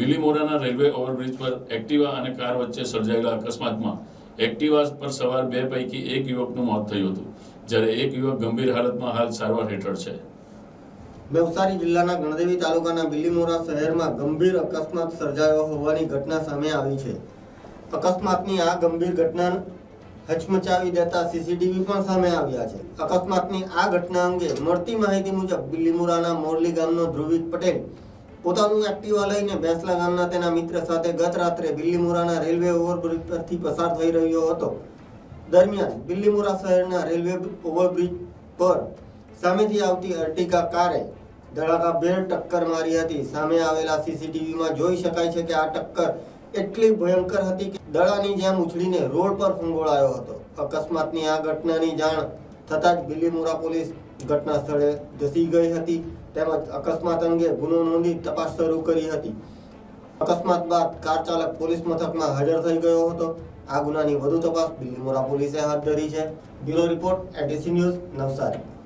બિલીમોરાના railway overbridge પર Activa અને car વચ્ચે સર્જાયેલા અકસ્માતમાં એક્ટિવા પર સવાર બે પૈકી એક યુવકનું મોત થયું હતું, જ્યારે એક યુવક ગંભીર હાલતમાં હાલ સારવાર હેઠળ છે. નવસારી જિલ્લાના ગણદેવી તાલુકાના બિલીમોરા શહેરમાં ગંભીર અકસ્માત સર્જાયો હોવાની ઘટના સામે આવી છે. અકસ્માતની આ ગંભીર ઘટના હચમચાવી દેતા સીસીટીવી પણ સામે આવ્યા છે. અકસ્માતની આ ઘટના અંગે મળતી માહિતી મુજબ બિલીમોરાના મોરલી ગામનો ધ્રુવિક પટેલ પોતાનું એક્ટિવા લઈને બેસલા ગામના તેના મિત્ર સાથે ગત રાત્રે બિલીમોરાના રેલવે ઓવરબ્રિજ પરથી પસાર થઈ રહ્યો હતો. દરમિયાન બિલ્લીમોરા શહેરના રેલવે ઓવરબ્રિજ પર સામેથી આવતી અર્ટિકા કારે ધડાકાભેર ટક્કર મારી હતી. સામે આવેલા સીસીટીવીમાં જોઈ શકાય છે કે આ ટક્કર એટલી ભયંકર હતી કે દડાની જેમ ઉછળીને રોડ પર ફંગોળાયો હતો. અકસ્માતની આ ઘટનાની જાણ થતાં જ બિલ્લીમોરા પોલીસ ઘટના સ્થળે ધસી ગઈ હતી. તેમજ અકસ્માત અંગે ગુનો નોંધી તપાસ શરૂ કરી હતી. અકસ્માત બાદ કાર ચાલક પોલીસ મથકમાં હાજર થઈ ગયો હતો. આ ગુનાની વધુ તપાસ બિલીમોરા પોલીસે હાથ ધરી છે. Bureau report ATC news, Navsari.